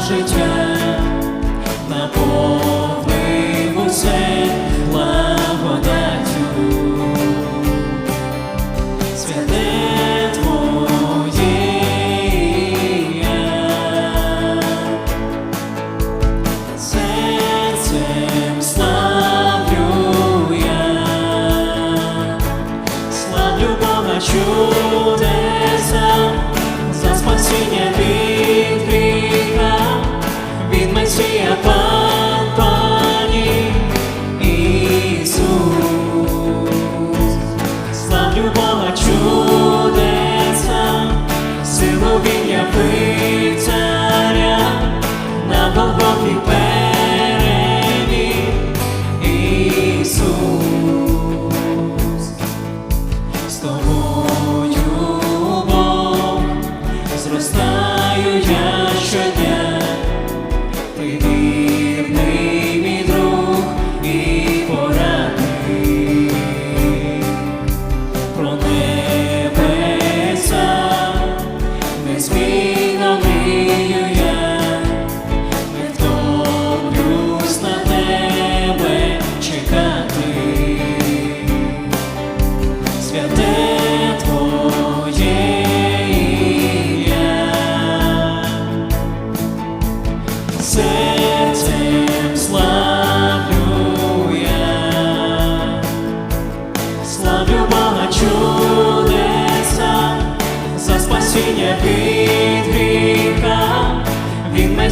життя, наповнив усе благодаттю. Святе Твоє ім'я, серцем славлю я, славлю Бога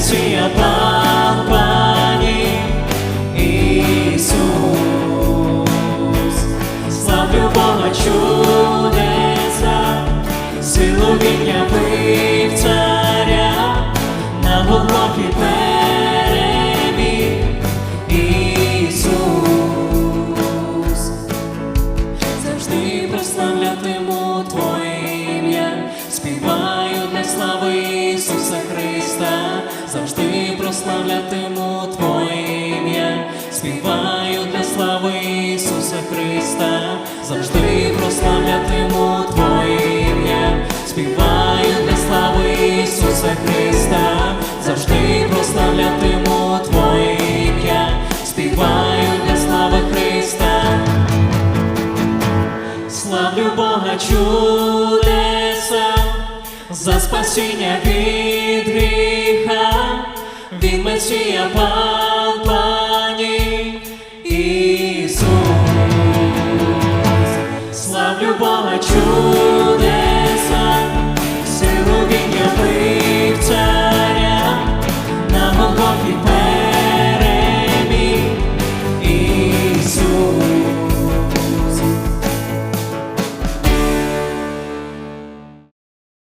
він Месія Пан Пані. Славлю Бога чудеса, силу він явив царя, на Голгофі переміг Ісус завжди прославлятиму завжди прославлятиму Твоє ім'я, співаю для слави Ісуса Христа, завжди прославлятиму Твоє ім'я, співаю для слави Ісуса Христа, завжди прославлятиму Твоє ім'я, співаю для слави Христа. Славлю Бога чудеса, за спасіння від mercy upon